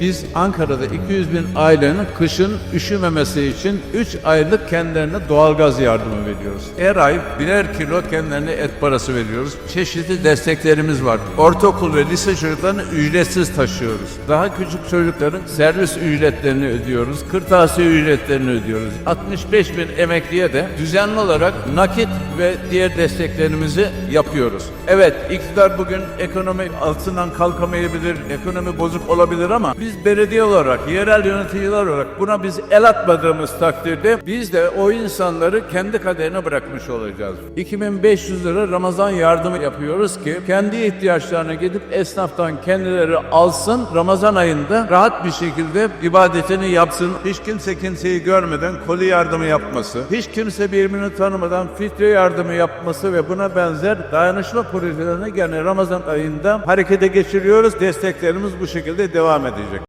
Biz Ankara'da 200 bin ailenin kışın üşümemesi için 3 aylık kendilerine doğalgaz yardımı veriyoruz. Her ay birer kilo kendilerine et parası veriyoruz. Çeşitli desteklerimiz var. Ortaokul ve lise çocuklarını ücretsiz taşıyoruz. Daha küçük çocukların servis ücretlerini ödüyoruz. Kırtasiye ücretlerini ödüyoruz. 65 bin emekliye de düzenli olarak nakit ve diğer desteklerimizi yapıyoruz. Evet iktidar bugün ekonomi altından kalkamayabilir, ekonomi bozuk olabilir ama biz belediye olarak, yerel yöneticiler olarak buna biz el atmadığımız takdirde biz de o insanları kendi kaderine bırakmış olacağız. 2500 lira Ramazan yardımı yapıyoruz ki kendi ihtiyaçlarına gidip esnaftan kendileri alsın. Ramazan ayında rahat bir şekilde ibadetini yapsın. Hiç kimse kimseyi görmeden koli yardımı yapması, hiç kimse birbirini tanımadan fitre yardımı yapması ve buna benzer dayanışma projelerini gene Ramazan ayında harekete geçiriyoruz. Desteklerimiz bu şekilde devam edecek.